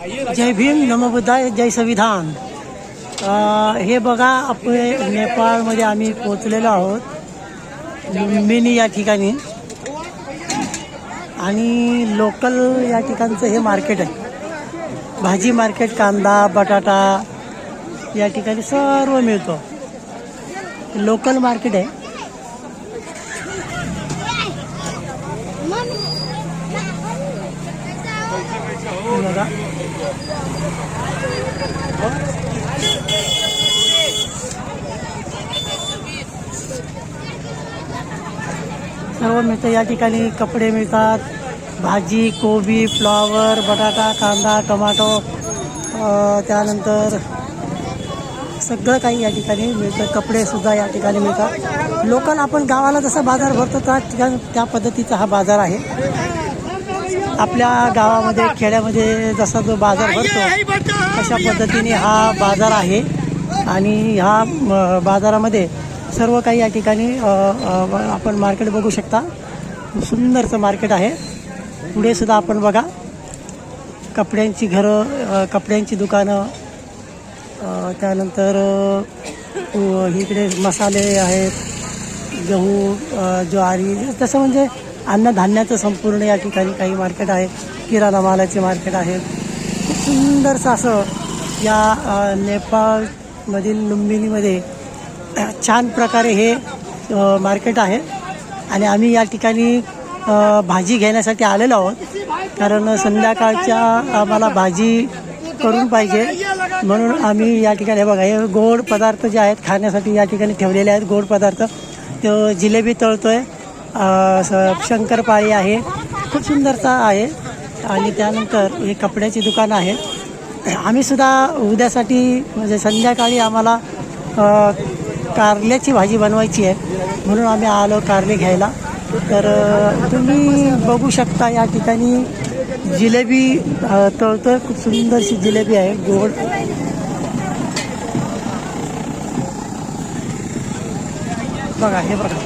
जय भीम नमोबुद्धाय जय संविधान. हे बघा आपण नेपाळमध्ये आम्ही पोचलेलो आहोत. लुंबिनी या ठिकाणी. आणि लोकल या ठिकाणचं हे मार्केट आहे. भाजी मार्केट कांदा बटाटा या ठिकाणी सर्व मिळतो. लोकल मार्केट आहे. सर्व मिळतं या ठिकाणी कपडे मिळतात. भाजी कोबी फ्लॉवर बटाटा कांदा टोमॅटो त्यानंतर सगळं काही या ठिकाणी मिळतं. कपडेसुद्धा या ठिकाणी मिळतात. लोकल आपण गावाला जसा बाजार भरतो त्या ठिकाणी त्या पद्धतीचा हा बाजार आहे. आपल्या गावामध्ये खेड्यामध्ये जसा जो बाजार भरतो अशा पद्धतीने हा बाजार आहे. आणि ह्या म, बाजारामध्ये सर्व काही या ठिकाणी आपण मार्केट बघू शकता. सुंदरचं मार्केट आहे. पुढे सुद्धा आपण बघा. कपड्यांची घरं कपड्यांची दुकानं त्यानंतर इकडे मसाले आहेत गहू ज्वारी तसं म्हणजे अन्नधान्याचं संपूर्ण या ठिकाणी काही मार्केट आहे. किराणा मालाचे मार्केट आहे. खूप सुंदरसं असं या नेपाळमधील लुंबिनीमध्ये छान प्रकारे हे मार्केट आहे. आणि आम्ही या ठिकाणी भाजी घेण्यासाठी आलेलो आहोत. कारण संध्याकाळच्या आम्हाला भाजी करून पाहिजे. म्हणून आम्ही या ठिकाणी हे बघा हे गोड पदार्थ जे आहेत खाण्यासाठी या ठिकाणी ठेवलेले आहेत गोड पदार्थ. तो जिलेबी तळतो आहे शंकरपाळी आहे. खूप सुंदरचा आहे. आणि त्यानंतर हे कपड्याची दुकानं आहेत आम्ही सुद्धा उद्यासाठी म्हणजे संध्याकाळी आम्हाला कारल्याची भाजी बनवायची आहे. म्हणून आम्ही आलो कारले घ्यायला. तर तुम्ही बघू शकता या ठिकाणी जिलेबी तळतोय खूप सुंदरशी जिलेबी आहे. गोड. बघा हे बघा.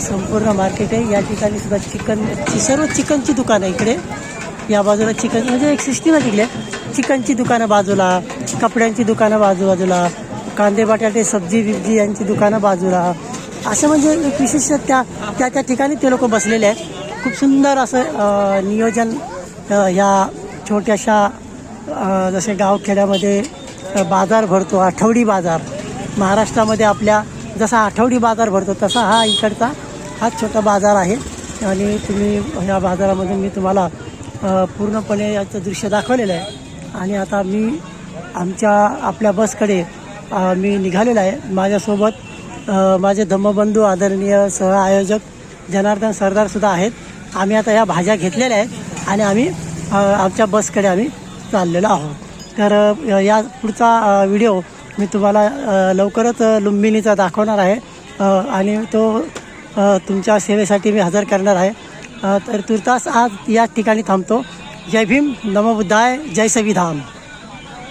संपूर्ण मार्केट आहे. या ठिकाणी सुद्धा चिकनची सर्व चिकनची दुकानं आहे इकडे. या बाजूला चिकन म्हणजे एक सिस्टीम आहे तिकडे. चिकनची दुकानं बाजूला कपड्यांची दुकानं बाजूबाजूला कांदे बटाटे सब्जी बिब्जी यांची दुकानं बाजूला. असं म्हणजे एक विशिष्ट त्या त्या त्या ठिकाणी ते लोक बसलेले आहेत. खूप सुंदर असं नियोजन ह्या छोट्याशा जसे गावखेड्यामध्ये बाजार भरतो आठवडी बाजार. महाराष्ट्रामध्ये आपल्या जसा आठवडी बाजार भरतो तसा हा इकडचा हा छोटा बाजार आहे. आणि तुम्ही ह्या बाजारामध्ये मी तुम्हाला पूर्णपणे याचं दृश्य दाखवलेलं आहे. आणि आता मी आमच्या आपल्या बसकडे मी निघालेला आहे. माझ्यासोबत माझे धम्मबंधू आदरणीय सह आयोजक जनार्दन सरदारसुद्धा आहेत. आम्ही आता ह्या भाज्या घेतलेल्या आहेत आणि आम्ही आमच्या बसकडे आम्ही चाललेलो आहोत. तर या पुढचा व्हिडिओ मी तुम्हाला लवकरच लुंबिनीचा दाखवणार आहे. आणि तो तुमच्या सेवेसाठी मी हजर करणार आहे. तर तुर्तास आज या ठिकाणी थांबतो. जय भीम नमो बुद्धाय जय संविधान